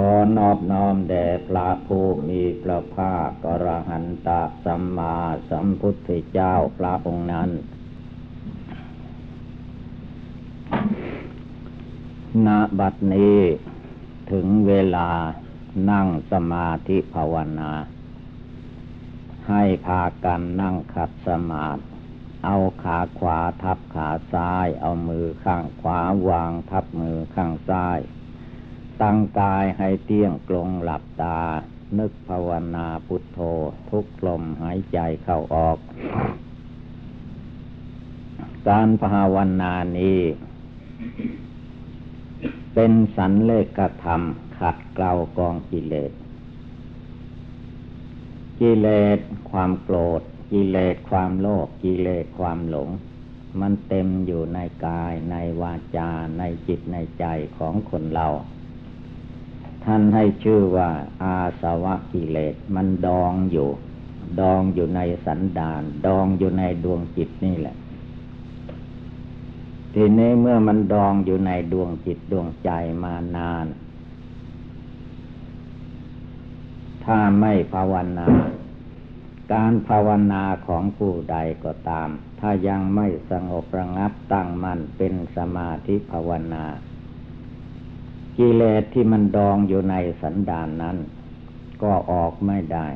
ขอนอบน้อมแด่พระผู้มีพระภาคกรหันตสัมมาสัมพุทธเจ้าพระองค์นั้น ณ บัดนี้ถึงเวลานั่งสมาธิภาวนา ให้พากันนั่งขัดสมาธิเอาขาขวาทับขาซ้าย เอามือข้างขวาวางทับมือข้างซ้าย ตั้งกายให้เตี้ยงกลงหลับตา นึกภาวนาพุทโธทุกลมหายใจเข้าออก การภาวนานี้ เป็นสันเลกธรรม ขัดเกลากองกิเลส กิเลสความโกรธ กิเลสความโลภกิเลสความหลงมันเต็มอยู่ในกายในวาจาในจิตในใจของคนเรา ท่านให้ชื่อว่าอาสวะกิเลสมันดองอยู่ ดองอยู่ในสันดาน ดองอยู่ในดวงจิตนี่แหละ ทีนี้เมื่อมันดองอยู่ในดวงจิตดวงใจมานาน ถ้าไม่ภาวนา การภาวนาของผู้ใดก็ตาม ถ้ายังไม่สงบระงับตั้งมั่นเป็นสมาธิภาวนา กิเลสที่มันดองอยู่ในสันดานนั้น ก็ออกไม่ได้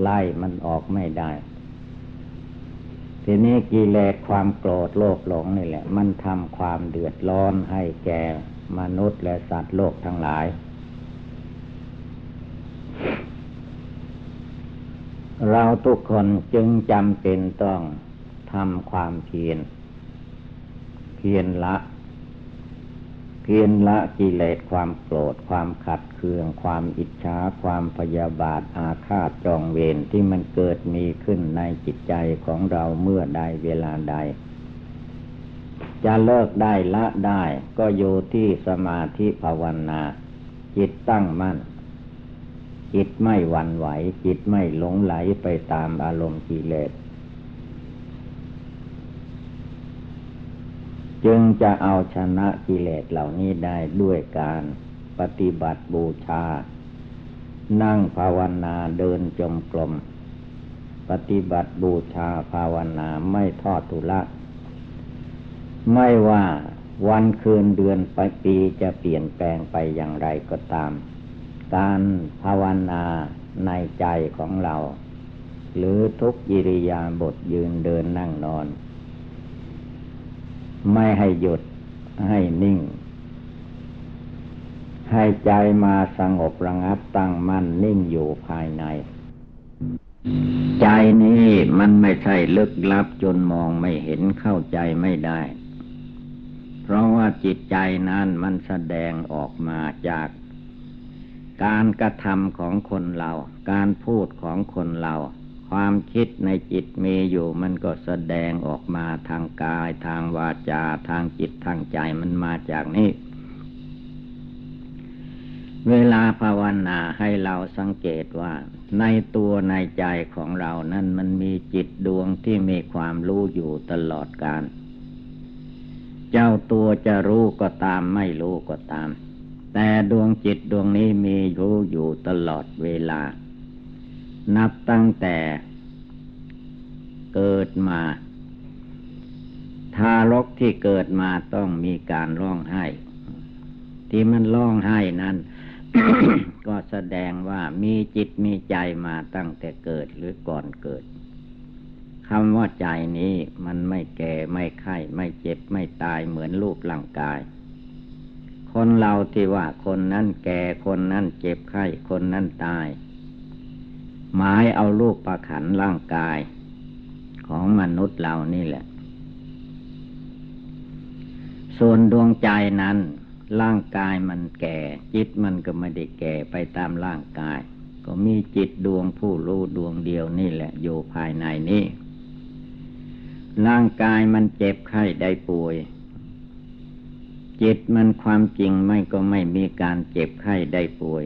ไล่มันออกไม่ได้ ทีนี้กิเลสความโกรธโลภหลงนี่แหละ มันทำความเดือดร้อนให้แก่มนุษย์และสัตว์โลกทั้งหลาย เราทุกคนจึงจำเป็นต้องทำความเพียรเพียรละ เพียรละกิเลสความโกรธความขัดเคือง ความอิจฉาความพยาบาทอาฆาตจองเวรที่มันเกิดมีขึ้นในจิตใจของเราเมื่อใดเวลาใด จะเลิกได้ละได้ก็อยู่ที่สมาธิภาวนา จิตตั้งมั่น จิตไม่หวั่นไหว จิตไม่หลงไหลไปตามอารมณ์กิเลส จึงจะเอาชนะกิเลสเหล่านี้ได้ด้วยการปฏิบัติบูชา นั่งภาวนาเดินจมกลม ปฏิบัติบูชาภาวนาไม่ทอดทุละ ไม่ว่าวันคืนเดือนไปปีจะเปลี่ยนแปลงไปอย่างไรก็ตาม การภาวนาในใจของเรา หรือทุกยิริยาบทยืนเดินนั่งนอน ไม่ให้หยุดให้นิ่ง ให้ใจมาสงบระงับตั้งมั่นนิ่งอยู่ภายใน ใจนี้มันไม่ใช่ลึกลับจนมองไม่เห็นเข้าใจไม่ได้ เพราะว่าจิตใจนั้นมันแสดงออกมาจาก การกระทำของคนเรา การพูดของคนเรา ความคิดในจิตมีอยู่มันก็แสดงออกมาทางกาย ทางวาจา ทางจิตทางใจมันมาจากนี้เวลาภาวนาให้เราสังเกตว่า ในตัวในใจของเรานั้นมันมีจิตดวงที่มีความรู้อยู่ตลอดการ เจ้าตัวจะรู้ก็ตามไม่รู้ก็ตาม แต่ดวงจิตดวงนี้มีรู้อยู่ตลอดเวลา นับตั้งแต่เกิดมา ทารกที่เกิดมาต้องมีการร้องไห้ ที่มันร้องไห้นั้น ก็แสดงว่ามีจิตมีใจมาตั้งแต่เกิดหรือก่อนเกิดคำว่าใจนี้มันไม่แก่ไม่ไข้ไม่เจ็บไม่ตายเหมือนรูปร่างกาย คนเราที่ว่าคนนั้นแก่คนนั้นเจ็บไข้คนนั้นตาย หมายเอารูปประขันร่างกาย ของมนุษย์เรานี่แหละ ส่วนดวงใจนั้น ร่างกายมันแก่ จิตมันก็ไม่ได้แก่ไปตามร่างกาย ก็มีจิตดวงผู้รู้ดวงเดียวนี่แหละ อยู่ภายในนี้ร่างกายมันเจ็บไข้ได้ป่วย จิตมันความจริงไม่ก็ไม่มีการเจ็บไข้ได้ป่วย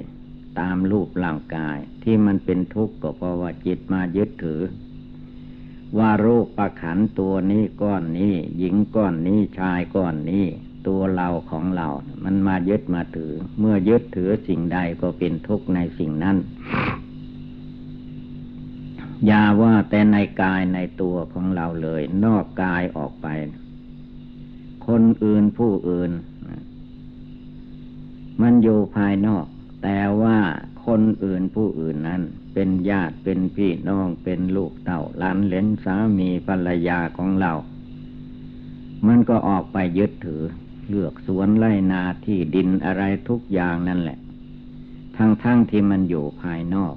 ตามรูปร่างกายที่มันเป็นทุกข์ก็เพราะว่าจิตมายึดถือ ว่ารูปประขันตัวนี้ก้อนนี้ หญิงก้อนนี้ชายก้อนนี้ ตัวเราของเรา มันมายึดมาถือ เมื่อยึดถือสิ่งใดก็เป็นทุกข์ในสิ่งนั้นอย่าว่าแต่ในกายในตัวของเราเลย นอกกายออกไป คนอื่นผู้อื่น มันอยู่ภายนอก แต่ว่าคนอื่นผู้อื่นนั้น เป็นญาติเป็นพี่น้องเป็นลูกเต่าหลานเลนสามีภรรยาของเรา มันก็ออกไปยึดถือ เลือกสวนไร่นาที่ดินอะไรทุกอย่างนั่นแหละ ทั้งๆทที่มันอยู่ภายนอก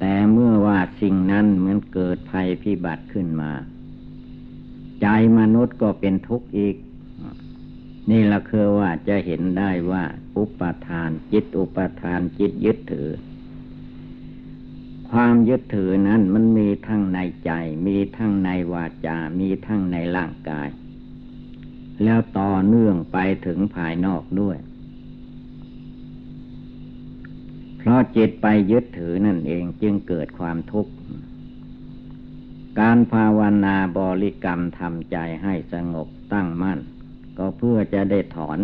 แต่เมื่อว่าสิ่งนั้นเหมือนเกิดภัยพิบัติขึ้นมา ใจมนุษย์ก็เป็นทุกข์อีก นี่ละคือว่าจะเห็นได้ว่า อุปทาน จิตอุปทานจิตยึดถือ ความยึดถือนั้นมันมีทั้งในใจ มีทั้งในวาจา มีทั้งในร่างกาย แล้วต่อเนื่องไปถึงภายนอกด้วย เพราะจิตไปยึดถือนั่นเองจึงเกิดความทุกข์การภาวนาบริกรรมทำใจให้สงบตั้งมั่น ก็เพื่อจะได้ถอน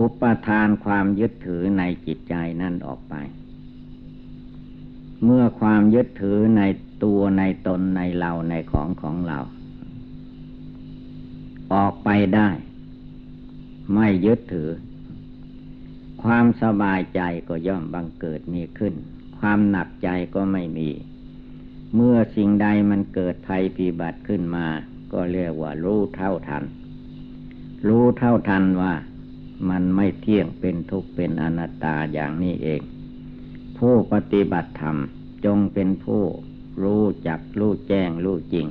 อุปทานความยึดถือในจิตใจนั่นออกไป เมื่อความยึดถือในตัวในตนในเราในของของเรา ออกไปได้ ไม่ยึดถือ ความสบายใจก็ย่อมบังเกิดมีขึ้น ความหนักใจก็ไม่มี เมื่อสิ่งใดมันเกิดภัยพิบัติขึ้นมา ก็เรียกว่ารู้เท่าทัน รู้เท่าทันว่ามันไม่เที่ยงเป็นทุกข์เป็นอนัตตาอย่างนี้เอง ผู้ปฏิบัติธรรมจงเป็นผู้รู้จักรู้แจ้งรู้จริง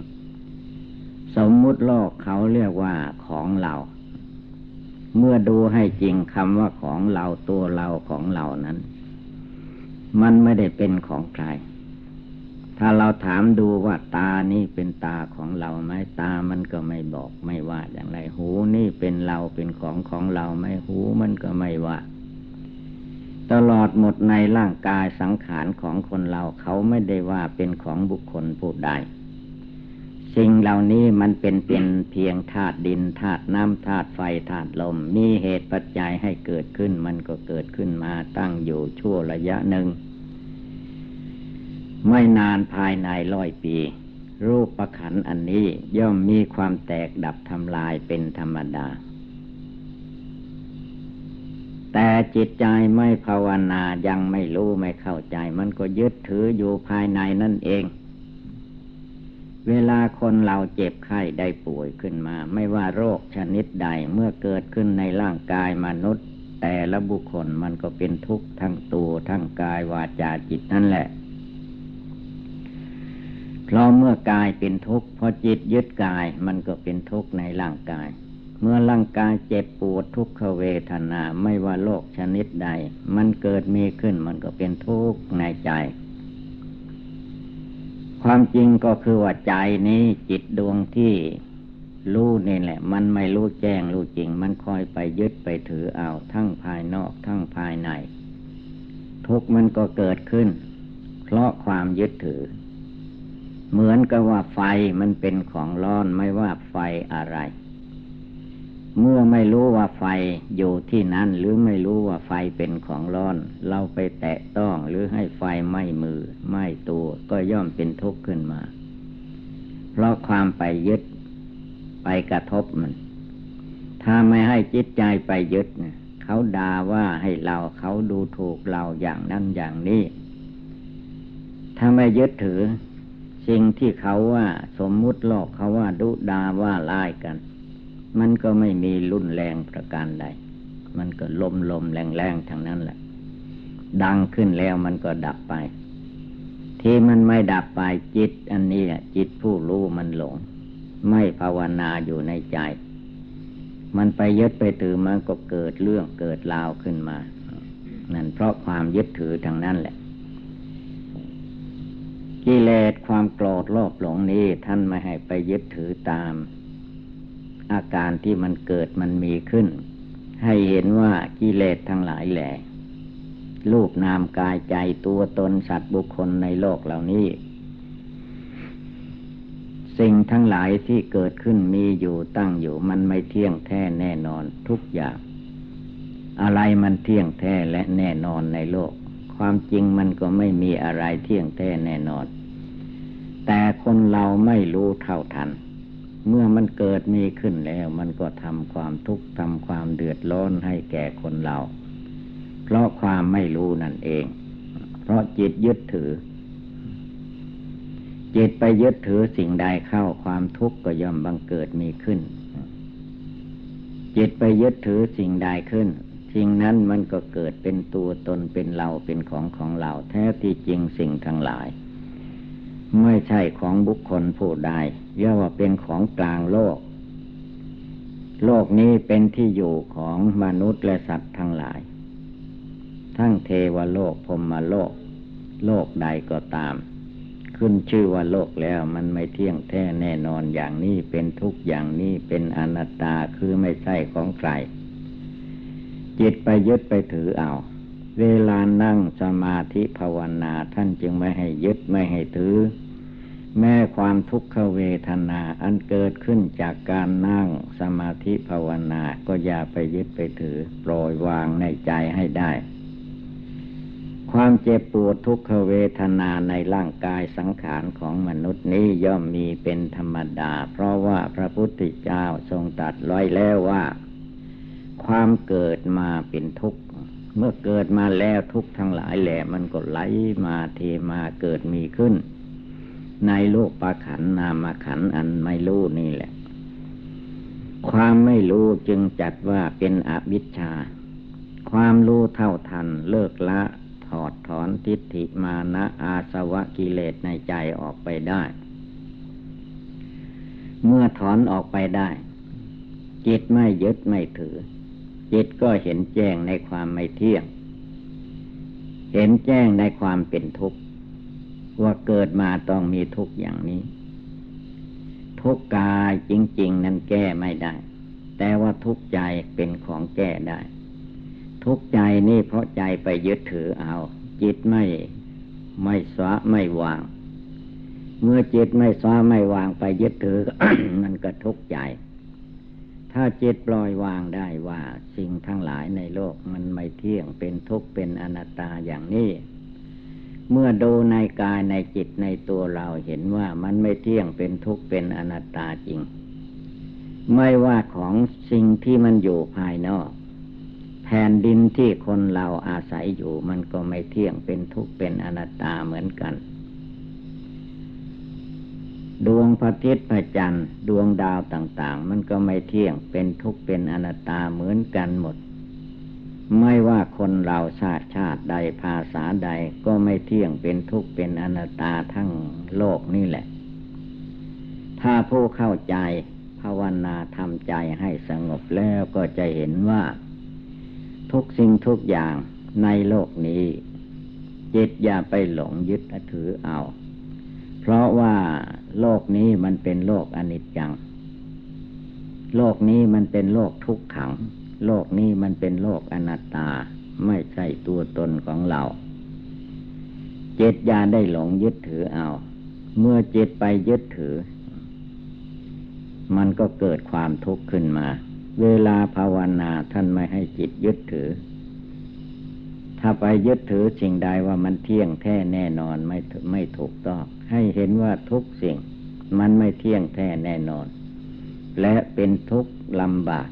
สมมุติโลกเขาเรียกว่าของเรา เมื่อดูให้จริงคำว่าของเราตัวเราของเรานั้น มันไม่ได้เป็นของใคร ถ้าเราถามดูว่าตานี่เป็นตาของเราไหมตามันก็ไม่บอกไม่ว่าอย่างไร หูนี่เป็นเราเป็นของของเราไหมหูมันก็ไม่ว่า ตลอดหมดในร่างกายสังขารของคนเราเขาไม่ได้ว่าเป็นของบุคคลผู้ใดสิ่งเหล่านี้มันเป็นเป็นเพียงธาตุดินธาตุน้ำธาตุไฟธาตุลม มีเหตุปัจจัยให้เกิดขึ้นมันก็เกิดขึ้นมาตั้งอยู่ชั่วระยะหนึ่ง ไม่นานภายในร้อยปี รูปประขันอันนี้ย่อมมีความแตกดับทำลายเป็นธรรมดา แต่จิตใจไม่ภาวนายังไม่รู้ไม่เข้าใจ มันก็ยึดถืออยู่ภายในนั่นเอง เวลาคนเราเจ็บไข้ได้ป่วยขึ้นมา ไม่ว่าโรคชนิดใดเมื่อเกิดขึ้นในร่างกายมนุษย์ แต่ละบุคคลมันก็เป็นทุกข์ทั้งตัวทั้งกายวาจาจิตนั่นแหละ เพราะเมื่อกายเป็นทุกข์พอจิตยึดกายมันก็เป็นทุกข์ในร่างกาย เมื่อร่างกายเจ็บปวดทุกขเวทนาไม่ว่าโรคชนิดใด มันเกิดมีขึ้นมันก็เป็นทุกข์ในใจ ความจริงก็คือว่าใจนี้จิตดวงที่รู้นี่แหละ มันไม่รู้แจ้งรู้จริง มันคอยไปยึดไปถือเอาทั้งภายนอกทั้งภายใน ทุกมันก็เกิดขึ้น เพราะความยึดถือ เหมือนกับว่าไฟมันเป็นของร้อนไม่ว่าไฟอะไร เมื่อไม่รู้ว่าไฟอยู่ที่นั้นหรือไม่รู้ว่าไฟเป็นของร้อน เราไปแตะต้องหรือให้ไฟไหม้มือไหม้ตัวก็ย่อมเป็นทุกข์ขึ้นมา เพราะความไปยึดไปกระทบมัน ถ้าไม่ให้จิตใจไปยึดเนี่ยเขาด่าว่าให้เราเขาดูถูกเราอย่างนั้นอย่างนี้ ถ้าไม่ยึดถือ สิ่งที่เขาว่าสมมุติโลกเขาว่าดุดาว่าลายกัน มันก็ไม่มีรุนแรงประการใด มันก็ลมลมแรงแรงทางนั้นแหละ ดังขึ้นแล้วมันก็ดับไป ที่มันไม่ดับไปจิต อันนี้จิตผู้รู้มันหลง ไม่ภาวนาอยู่ในใจ มันไปยึดไปถือมันก็เกิดเรื่องเกิดราวขึ้นมา นั่นเพราะความยึดถือทางนั้นแหละ กิเลสความโกรธโลภหลงนี้ท่านไม่ให้ไปยึดถือตาม อาการที่มันเกิดมันมีขึ้น ให้เห็นว่ากิเลสทั้งหลายแหละรูปนามกายใจตัวตนสัตว์บุคคลในโลกเหล่านี้ สิ่งทั้งหลายที่เกิดขึ้นมีอยู่ตั้งอยู่มันไม่เที่ยงแท้แน่นอนทุกอย่าง อะไรมันเที่ยงแท้และแน่นอนในโลก ความจริงมันก็ไม่มีอะไรเที่ยงแท้แน่นอน แต่คนเราไม่รู้เท่าทัน เมื่อมันเกิดมีขึ้นแล้วมันก็ทำความทุกข์ทำความเดือดร้อนให้แก่คนเรา เพราะความไม่รู้นั่นเอง เพราะจิตยึดถือ จิตไปยึดถือสิ่งใดเข้าความทุกข์ก็ย่อมบังเกิดมีขึ้น จิตไปยึดถือสิ่งใดขึ้น สิ่งนั้นมันก็เกิดเป็นตัวตนเป็นเราเป็นของของเรา แท้ที่จริงสิ่งทั้งหลาย ไม่ใช่ของบุคคลผู้ใดเรียกว่าเป็นของกลางโลก โลกนี้เป็นที่อยู่ของมนุษย์และสัตว์ทั้งหลาย ทั้งเทวโลกพรมโลก โลกใดก็ตาม ขึ้นชื่อว่าโลกแล้วมันไม่เที่ยงแท้แน่นอนอย่างนี้เป็นทุกอย่างนี้เป็นอนัตตาคือไม่ใช่ของใคร จิตไปยึดไปถือเอา เวลานั่งสมาธิภาวนาท่านจึงไม่ให้ยึดไม่ให้ถือ แม้ความทุกขเวทนาอันเกิดขึ้นจากการนั่งสมาธิภาวนาก็อย่าไปยึดไปถือ ปล่อยวางในใจให้ได้ ความเจ็บปวดทุกขเวทนาในร่างกายสังขารของมนุษย์นี้ย่อมมีเป็นธรรมดา เพราะว่าพระพุทธเจ้าทรงตัดร้อยแล้วว่า ความเกิดมาเป็นทุกข์ เมื่อเกิดมาแล้วทุกข์ทั้งหลายแหละมันก็ไหลมาเทมาเกิดมีขึ้น ในโลกปาขันนามขันอันไม่รู้นี่แหละ ความไม่รู้จึงจัดว่าเป็นอวิชชา ความรู้เท่าทันเลิกละถอดถอนทิฏฐิมานะอาสวะกิเลสในใจออกไปได้ เมื่อถอนออกไปได้จิตไม่ยึดไม่ถือ จิตก็เห็นแจ้งในความไม่เที่ยง เห็นแจ้งในความเป็นทุกข์ ว่าเกิดมาต้องมีทุกข์อย่างนี้ ทุกกายจริง ๆ นั้นแก้ไม่ได้ แต่ว่าทุกใจเป็นของแก้ได้ ทุกใจนี่เพราะใจไปยึดถือเอา จิตไม่ไม่สวะไม่วาง เมื่อจิตไม่สวะไม่วางไปยึดถือมันก็ทุกข์ใจ ถ้าจิตปล่อยวางได้ว่าสิ่งทั้งหลายในโลกมันไม่เที่ยงเป็นทุกข์เป็นอนัตตาอย่างนี้ เมื่อดูในกายในจิตในตัวเราเห็นว่ามันไม่เที่ยงเป็นทุกข์เป็นอนัตตาจริง ไม่ว่าของสิ่งที่มันอยู่ภายนอก แผ่นดินที่คนเราอาศัยอยู่มันก็ไม่เที่ยงเป็นทุกข์เป็นอนัตตาเหมือนกัน ดวงพระอาทิตย์พระจันทร์ดวงดาวต่าง ๆ มันก็ไม่เที่ยงเป็นทุกข์เป็นอนัตตาเหมือนกันหมด ไม่ว่าคนเราชาติชาติใดภาษาใดก็ไม่เที่ยงเป็นทุกข์เป็นอนัตตาทั้งโลกนี่แหละ ถ้าผู้เข้าใจภาวนาทำใจให้สงบแล้วก็จะเห็นว่า ทุกสิ่งทุกอย่างในโลกนี้จิตอย่าไปหลงยึดถือเอา เพราะว่าโลกนี้มันเป็นโลกอนิจจัง โลกนี้มันเป็นโลกทุกขัง โลกนี้มันเป็นโลกอนัตตา ไม่ใช่ตัวตนของเรา เจตยาได้หลงยึดถือเอา เมื่อจิตไปยึดถือ มันก็เกิดความทุกข์ขึ้นมา เวลาภาวนาท่านไม่ให้จิตยึดถือ ถ้าไปยึดถือสิ่งใดว่ามันเที่ยงแท้แน่นอนไม่ไม่ถูกต้อง ให้เห็นว่าทุกสิ่งมันไม่เที่ยงแท้แน่นอน และเป็นทุกข์ลำบาก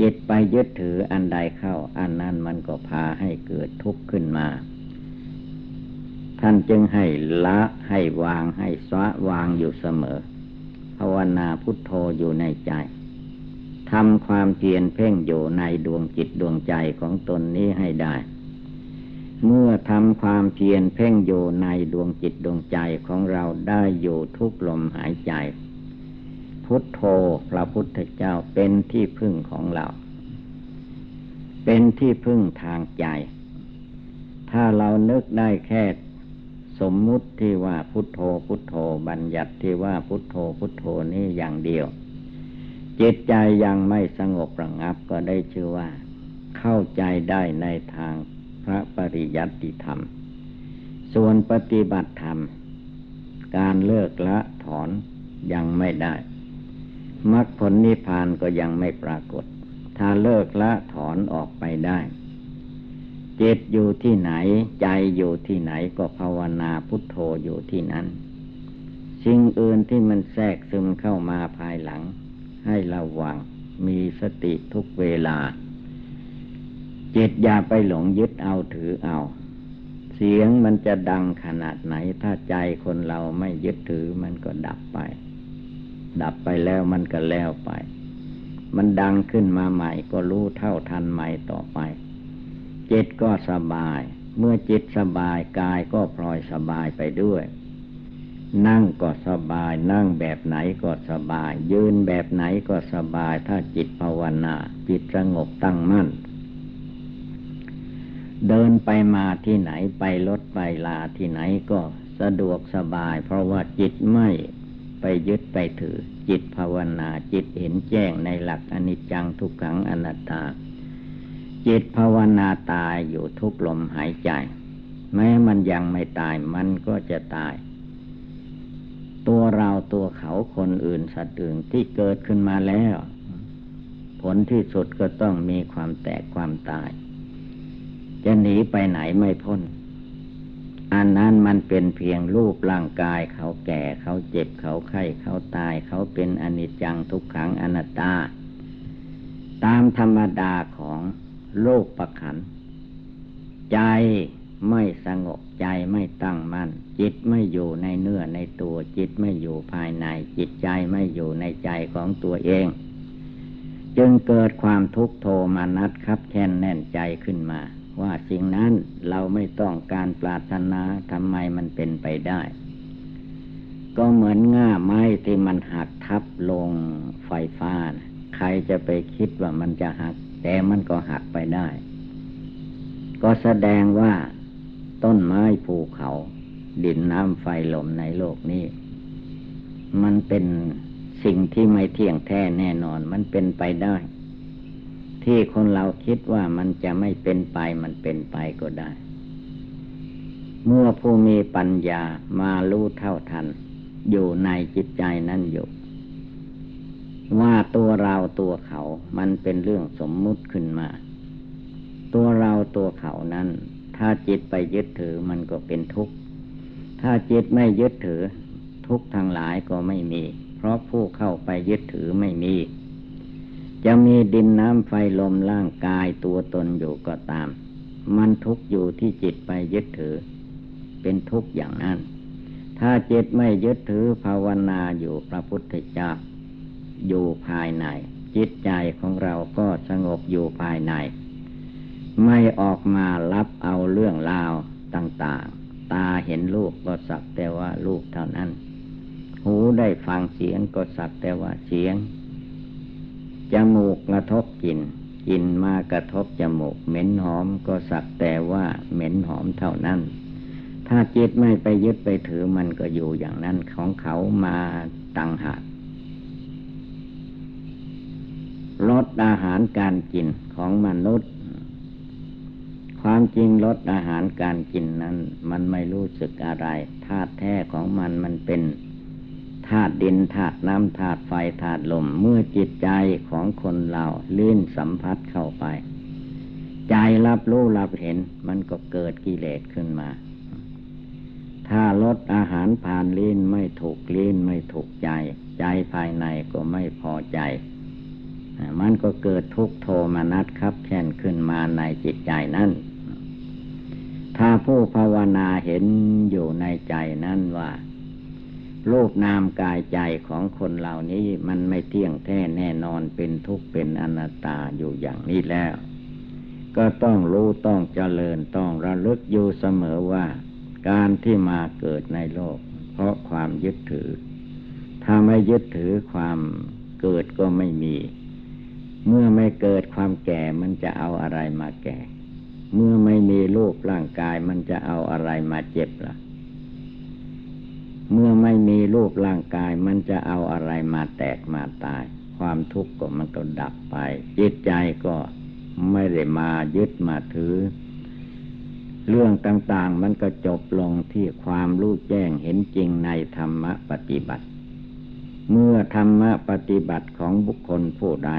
จิตไปยึดถืออันใดเข้า อันนั้นมันก็พาให้เกิดทุกข์ขึ้นมา ท่านจึงให้ละให้วางให้สวะวางอยู่เสมอ ภาวนาพุทโธอยู่ในใจทำความเพียรเพ่งอยู่ในดวงจิตดวงใจของตนนี้ให้ได้ เมื่อทำความเพียรเพ่งอยู่ในดวงจิตดวงใจของเราได้อยู่ทุกลมหายใจ พุทโธพระพุทธเจ้าเป็นที่พึ่งของเรา เป็นที่พึ่งทางใจ ถ้าเรานึกได้แค่สมมุติที่ว่าพุทโธพุทโธบัญญัติที่ว่าพุทโธพุทโธนี่อย่างเดียว จิตใจยังไม่สงบระงับก็ได้ชื่อว่า เข้าใจได้ในทาง พระปริยัติธรรม ส่วนปฏิบัติธรรม การเลิกละถอนยังไม่ได้มรรคผลนิพพานก็ยังไม่ปรากฏ ถ้าเลิกละถอนออกไปได้จิตอยู่ที่ไหน ใจอยู่ที่ไหนก็ภาวนาพุทโธอยู่ที่นั้น สิ่งอื่นที่มันแทรกซึมเข้ามาภายหลัง ให้ระวังมีสติทุกเวลา จิตอย่าไปหลงยึดเอาถือเอา เสียงมันจะดังขนาดไหน ถ้าใจคนเราไม่ยึดถือมันก็ดับไป ดับไปแล้วมันก็แล้วไป มันดังขึ้นมาใหม่ก็รู้เท่าทันใหม่ต่อไป จิตก็สบาย เมื่อจิตสบายกายก็พลอยสบายไปด้วย นั่งก็สบาย นั่งแบบไหนก็สบาย ยืนแบบไหนก็สบาย ถ้าจิตภาวนา จิตสงบตั้งมั่น เดินไปมาที่ไหนไปรถไปลาที่ไหนก็สะดวกสบาย เพราะว่าจิตไม่ไปยึดไปถือ จิตภาวนาจิตเห็นแจ้งในหลักอนิจจังทุกขังอนัตตา จิตภาวนาตายอยู่ทุกลมหายใจ แม้มันยังไม่ตายมันก็จะตาย ตัวเราตัวเขาคนอื่นสัตว์อื่นที่เกิดขึ้นมาแล้ว ผลที่สุดก็ต้องมีความแตกความตาย จะหนีไปไหนไม่พ้น อันนั้นมันเป็นเพียงรูปร่างกายเขาแก่เขาเจ็บเขาไข้เขาตายเขาเป็นอนิจจังทุกขังอนัตตา ตามธรรมดาของโลกประขัน ใจไม่สงบใจไม่ตั้งมัน่นจิตไม่อยู่ในเนื้อในตัว จิตไม่อยู่ภายใน จิตใจไม่อยู่ในใจของตัวเอง จึงเกิดความทุกข์โทมานัดครับแค้นแน่นใจขึ้นมา ว่าสิ่งนั้นเราไม่ต้องการปรารถนาทำไมมันเป็นไปได้ ก็เหมือนง่าไม้ที่มันหักทับลงไฟฟ้านะใครจะไปคิดว่ามันจะหัก แต่มันก็หักไปได้ ก็แสดงว่าต้นไม้ภูเขา ดินน้ำไฟลมในโลกนี้ มันเป็นสิ่งที่ไม่เที่ยงแท้แน่นอน มันเป็นไปได้ ที่คนเราคิดว่ามันจะไม่เป็นไปมันเป็นไปก็ได้ เมื่อผู้มีปัญญามารู้เท่าทัน อยู่ในจิตใจนั้นอยู่ว่าตัวเราตัวเขา มันเป็นเรื่องสมมุติขึ้นมา ตัวเราตัวเขานั้น ถ้าจิตไปยึดถือมันก็เป็นทุกข์ ถ้าจิตไม่ยึดถือ ทุกข์ทางหลายก็ไม่มี เพราะผู้เข้าไปยึดถือไม่มี จะมีดินน้ำไฟลมร่างกายตัวตนอยู่ก็ตาม มันทุกอยู่ที่จิตไปยึดถือ เป็นทุกอย่างนั้น ถ้าจิตไม่ยึดถือภาวนาอยู่พระพุทธเจ้าอยู่ภายใน จิตใจของเราก็สงบอยู่ภายใน ไม่ออกมารับเอาเรื่องราวต่าง ๆ ตาเห็นรูปก็สักแต่ว่ารูปเท่านั้น หูได้ฟังเสียงก็สักแต่ว่าเสียง จมูกกระทบกลิ่นกลิ่นมากระทบจมูกเหม็นหอมก็สักแต่ว่าเหม็นหอมเท่านั้น ถ้าจิตไม่ไปยึดไปถือมันก็อยู่อย่างนั้นของเขามาต่างหากลดอาหารการกินของมนุษย์ ความจริงลดอาหารการกินนั้น มันไม่รู้สึกอะไรธาตุแท้ของมันมันเป็น ธาตุดินธาตุน้ำธาตุไฟธาตุลม เมื่อจิตใจของคนเราลื่นสัมผัสเข้าไป ใจรับรู้รับเห็น มันก็เกิดกิเลสขึ้นมา ถ้าลดอาหารผ่านลิ้นไม่ถูกลิ้นไม่ถูกใจ ใจภายในก็ไม่พอใจ มันก็เกิดทุกโทมนัสครับแค้นขึ้นมาในจิตใจนั้นถ้าผู้ภาวนาเห็นอยู่ในใจนั้นว่า รูปนามกายใจของคนเหล่านี้มันไม่เที่ยงแท้แน่นอนเป็นทุกข์เป็นอนัตตาอยู่อย่างนี้แล้ว ก็ต้องรู้ต้องเจริญต้องระลึกอยู่เสมอว่า การที่มาเกิดในโลก เพราะความยึดถือ ถ้าไม่ยึดถือความเกิดก็ไม่มี เมื่อไม่เกิดความแก่มันจะเอาอะไรมาแก่ เมื่อไม่มีรูรูปร่างกายมันจะเอาอะไรมาเจ็บละ่ะ เมื่อไม่มีรูปร่างกายมันจะเอาอะไรมาแตกมาตาย ความทุกข์ก็มันก็ดับไป จิตใจก็ไม่ได้มายึดมาถือ เรื่องต่างๆมันก็จบลงที่ความรู้แจ้งเห็นจริงในธรรมปฏิบัติ เมื่อธรรมปฏิบัติของบุคคลผู้ใด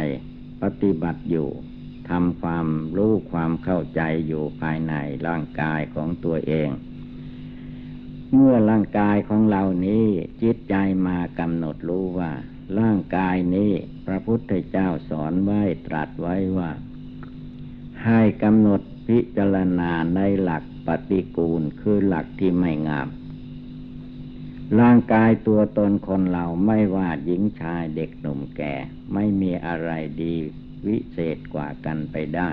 ปฏิบัติอยู่ทำความรู้ความเข้าใจอยู่ภายในร่างกายของตัวเอง เมื่อร่างกายของเรานี้ จิตใจมากำหนดรู้ว่า ร่างกายนี้ พระพุทธเจ้าสอนไว้ตรัสไว้ว่า ให้กำหนดพิจารณาในหลักปฏิกูลคือหลักที่ไม่งาม ร่างกายตัวตนคนเราไม่ว่าหญิงชายเด็กหนุ่มแก่ ไม่มีอะไรดี วิเศษกว่ากันไปได้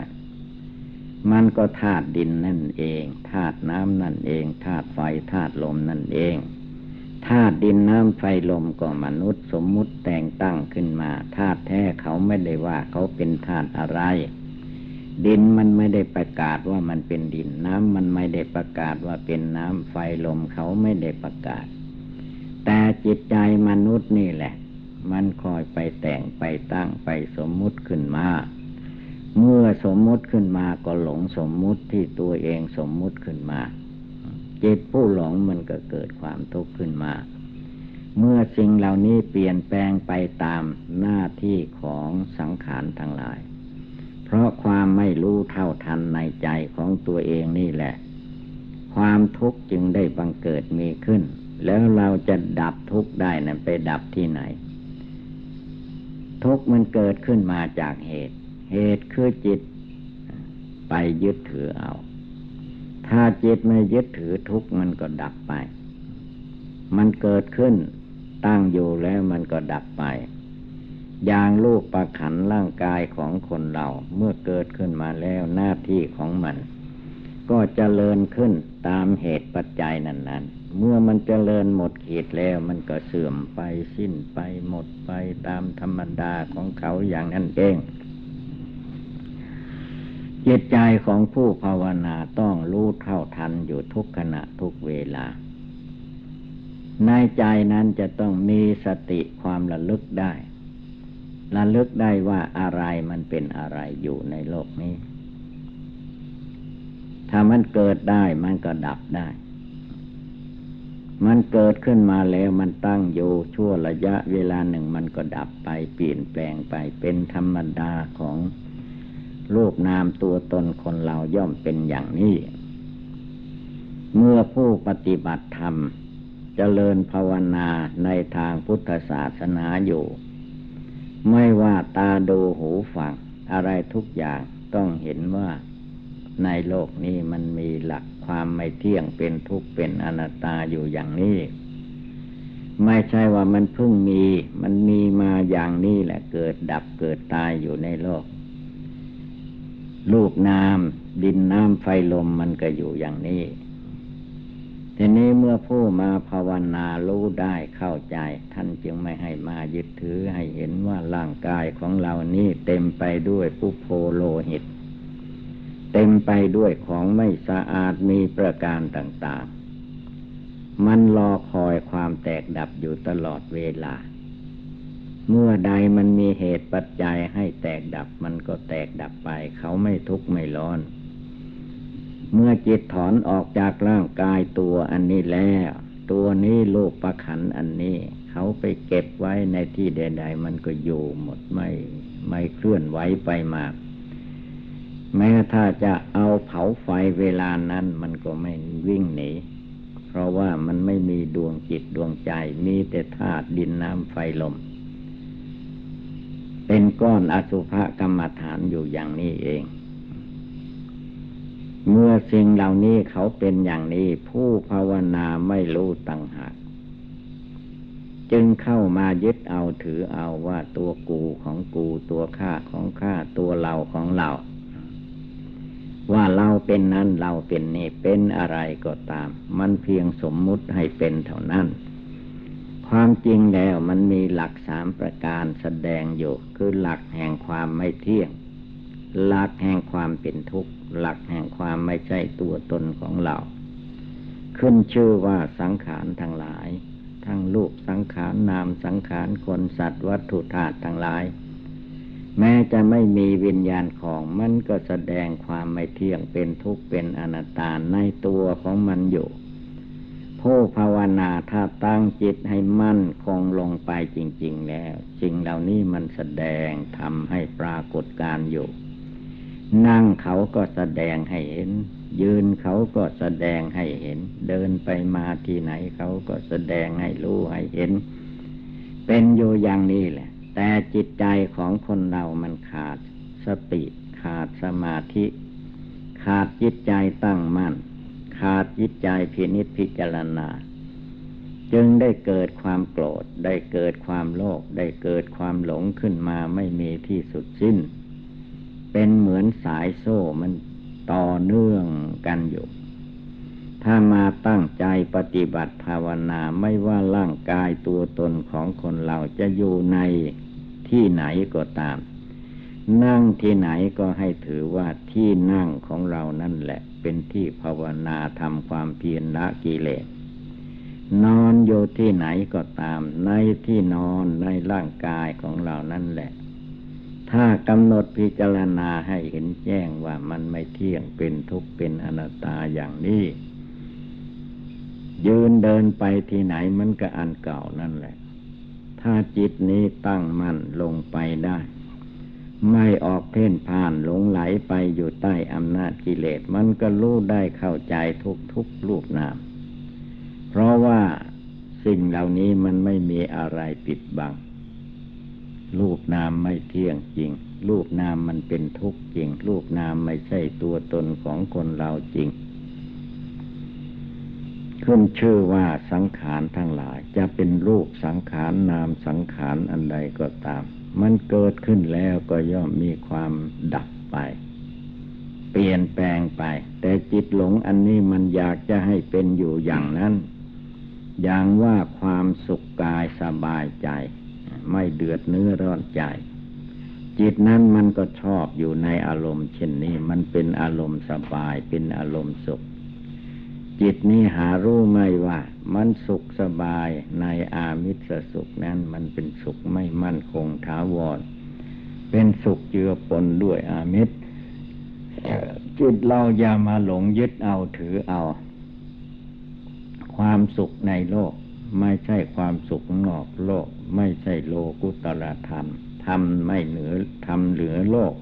มันก็ธาตุดินนั่นเองธาตุน้ำนั่นเองธาตุไฟธาตุลมนั่นเองธาตุดินน้ำไฟลมก็มนุษย์สมมุติแต่งตั้งขึ้นมาธาตุแท้เขาไม่ได้ว่าเขาเป็นธาตุอะไร ดินมันไม่ได้ประกาศว่ามันเป็นดินน้ำมันไม่ได้ประกาศว่าเป็นน้ำไฟลมเขาไม่ได้ประกาศ แต่จิตใจมนุษย์นี่แหละ มันคอยไปแต่งไปตั้งไปสมมุติขึ้นมา เมื่อสมมุติขึ้นมาก็หลงสมมุติที่ตัวเองสมมุติขึ้นมาจิตผู้หลงมันก็เกิดความทุกข์ขึ้นมา เมื่อสิ่งเหล่านี้เปลี่ยนแปลงไปตามหน้าที่ของสังขารทั้งหลาย เพราะความไม่รู้เท่าทันในใจของตัวเองนี่แหละ ความทุกข์จึงได้บังเกิดมีขึ้น แล้วเราจะดับทุกข์ได้นั้นไปดับที่ไหน ทุกข์มันเกิดขึ้นมาจากเหตุ เหตุคือจิต ไปยึดถือเอา ถ้าจิตไม่ยึดถือทุกมันก็ดับไป มันเกิดขึ้นตั้งอยู่แล้วมันก็ดับไป อย่างลูกประขันร่างกายของคนเราเมื่อเกิดขึ้นมาแล้วหน้าที่ของมัน ก็จเจริญขึ้นตามเหตุปัจจัยนั้นๆเมื่อมันจเจริญหมดขีดแล้วมันก็เสื่อมไปสิ้นไปหมดไปตามธรรมดาของเขาอย่างนั้นเอง จิตใจของผู้ภาวนาต้องรู้เท่าทันอยู่ทุกขณะทุกเวลา ในใจนั้นจะต้องมีสติความระลึกได้ ระลึกได้ว่าอะไรมันเป็นอะไรอยู่ในโลกนี้ ถ้ามันเกิดได้มันก็ดับได้ มันเกิดขึ้นมาแล้วมันตั้งอยู่ชั่วระยะเวลาหนึ่งมันก็ดับไปเปลี่ยนแปลงไปเป็นธรรมดาของ รูปนามตัวตนคนเราย่อมเป็นอย่างนี้ เมื่อผู้ปฏิบัติธรรมจเจริญภาวนาในทางพุทธศาสนาอยู่ ไม่ว่าตาดูหูฟังอะไรทุกอย่างต้องเห็นว่าในโลกนี้มันมีหลักความไม่เที่ยงเป็นทุกข์เป็นอนัตตาอยู่อย่างนี้ ไม่ใช่ว่ามันเพิ่งมี มันมีมาอย่างนี้แหละเกิดดับเกิดตายอยู่ในโลก ลูกน้ำดินน้ำไฟลมมันก็อยู่อย่างนี้ ทีนี้เมื่อผู้มาภาวนารู้ได้เข้าใจ ท่านจึงไม่ให้มายึดถือให้เห็นว่าร่างกายของเรานี้เต็มไปด้วยปุโพโลหิต เต็มไปด้วยของไม่สะอาดมีประการต่าง ๆ มันรอคอยความแตกดับอยู่ตลอดเวลา เมื่อใดมันมีเหตุปัจจัยให้แตกดับมันก็แตกดับไป เขาไม่ทุกข์ไม่ร้อน เมื่อจิตถอนออกจากร่างกายตัวอันนี้แล้ว ตัวนี้โลกประขันอันนี้ เขาไปเก็บไว้ในที่ใด ๆ มันก็อยู่หมดไม่ไม่เคลื่อนไหวไปมาแม้ถ้าจะเอาเผาไฟเวลานั้นมันก็ไม่วิ่งหนีเพราะว่ามันไม่มีดวงจิตดวงใจมีแต่ธาตุดินน้ำไฟลม เป็นก้อนอสุภกรรมฐานอยู่อย่างนี้เอง เมื่อสิ่งเหล่านี้เขาเป็นอย่างนี้ ผู้ภาวนาไม่รู้ตังหากจึงเข้ามายึดเอาถือเอาว่าตัวกูของกูตัวข้าของข้าตัวเราของเรา ว่าเราเป็นนั้นเราเป็นนี่เป็นอะไรก็ตาม มันเพียงสมมุติให้เป็นเท่านั้น ความจริงแล้วมันมีหลักสามประการแสดงอยู่ คือหลักแห่งความไม่เที่ยง หลักแห่งความเป็นทุกข์ หลักแห่งความไม่ใช่ตัวตนของเรา ขึ้นชื่อว่าสังขารทั้งหลาย ทั้งรูปสังขารนามสังขารคนสัตว์วัตถุธาตุทั้งหลาย แม้จะไม่มีวิญญาณของมันก็แสดงความไม่เที่ยงเป็นทุกข์เป็นอนัตตาในตัวของมันอยู่ ผู้ภาวนาถ้าตั้งจิตให้มั่นคงลงไปจริง ๆ แล้วสิ่งเหล่านี้มันแสดงทำให้ปรากฏการอยู่ นั่งเขาก็แสดงให้เห็น ยืนเขาก็แสดงให้เห็น เดินไปมาที่ไหนเขาก็แสดงให้รู้ให้เห็น เป็นอยู่อย่างนี้แหละ แต่จิตใจของคนเรามันขาดสติ ขาดสมาธิ ขาดจิตใจตั้งมั่น ขาดจิตใจพินิจพิจารณา จึงได้เกิดความโกรธ ได้เกิดความโลภได้เกิดความหลงขึ้นมาไม่มีที่สุดสิ้น เป็นเหมือนสายโซ่มันต่อเนื่องกันอยู่ ถ้ามาตั้งใจปฏิบัติภาวนาไม่ว่าร่างกายตัวตนของคนเราจะอยู่ในที่ไหนก็ตาม นั่งที่ไหนก็ให้ถือว่าที่นั่งของเรานั่นแหละ เป็นที่ภาวนาทำความเพียรละกิเลส นอนอยู่ที่ไหนก็ตาม ในที่นอนในร่างกายของเรานั่นแหละ ถ้ากำหนดพิจารณาให้เห็นแจ้งว่ามันไม่เที่ยงเป็นทุกข์เป็นอนัตตาอย่างนี้ยืนเดินไปที่ไหนมันก็อันเก่านั่นแหละ ถ้าจิตนี้ตั้งมั่นลงไปได้ ไม่ออกเพ่นพ่านหลงไหลไปอยู่ใต้อำนาจกิเลสมันก็รู้ได้เข้าใจทุกทุกรูปนาม เพราะว่าสิ่งเหล่านี้มันไม่มีอะไรปิดบัง รูปนามไม่เที่ยงจริง รูปนามมันเป็นทุกข์จริง รูปนามไม่ใช่ตัวตนของคนเราจริง ขึ้นชื่อว่าสังขารทั้งหลายจะเป็นรูปสังขารนามสังขารอันใดก็ตาม มันเกิดขึ้นแล้วก็ย่อมมีความดับไป เปลี่ยนแปลงไป แต่จิตหลงอันนี้มันอยากจะให้เป็นอยู่อย่างนั้น อย่างว่าความสุขกายสบายใจ ไม่เดือดเนื้อร้อนใจ จิตนั้นมันก็ชอบอยู่ในอารมณ์เช่นนี้ มันเป็นอารมณ์สบายเป็นอารมณ์สุข จิตนี้หารู้ไม่ว่า มันสุขสบายในอามิสสุขนั้นมันเป็นสุขไม่มั่นคงถาวร เป็นสุขเจือปนด้วยอามิสจิตเราอย่ามาหลงยึดเอาถือเอา ความสุขในโลก ไม่ใช่ความสุขนอกโลก ไม่ใช่โลกุตรธรรมทำไม่เหนือทำเหลือโลก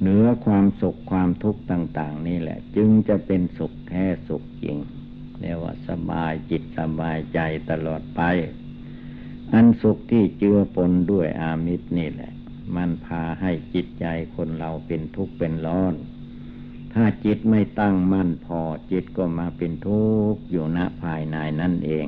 เหนือความสุขความทุกข์ต่าง ๆ นี่แหละ จึงจะเป็นสุขแท้สุขจริงเรียกว่าสบายจิตสบายใจตลอดไป อันสุขที่เจือปนด้วยอามิตรนี่แหละ มันพาให้จิตใจคนเราเป็นทุกข์เป็นร้อน ถ้าจิตไม่ตั้งมั่นพอจิตก็มาเป็นทุกข์อยู่ณภายในนั่นเอง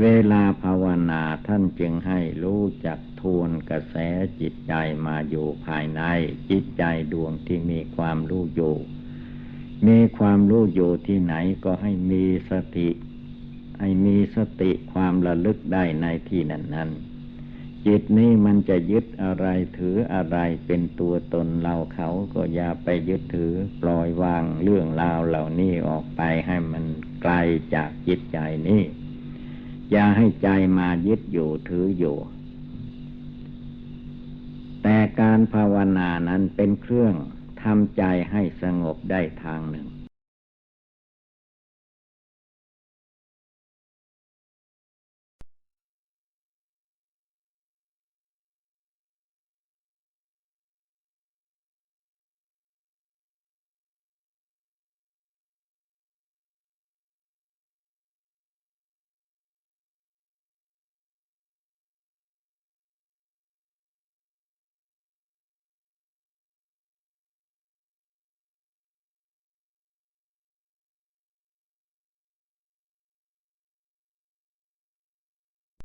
เวลาภาวนาท่านจึงให้รู้จัก ทวนกระแสจิตใจมาอยู่ภายใน จิตใจดวงที่มีความรู้อยู่ มีความรู้อยู่ที่ไหนก็ให้มีสติ ให้มีสติความระลึกได้ในที่นั้นนั้นจิตนี้มันจะยึดอะไรถืออะไรเป็นตัวตนเราเขาก็อย่าไปยึดถือปล่อยวางเรื่องราวเหล่านี้ออกไปให้มันไกลจากจิตใจนี้ อย่าให้ใจมายึดอยู่ถืออยู่ แต่การภาวนานั้นเป็นเครื่องทำใจให้สงบได้ทางหนึ่ง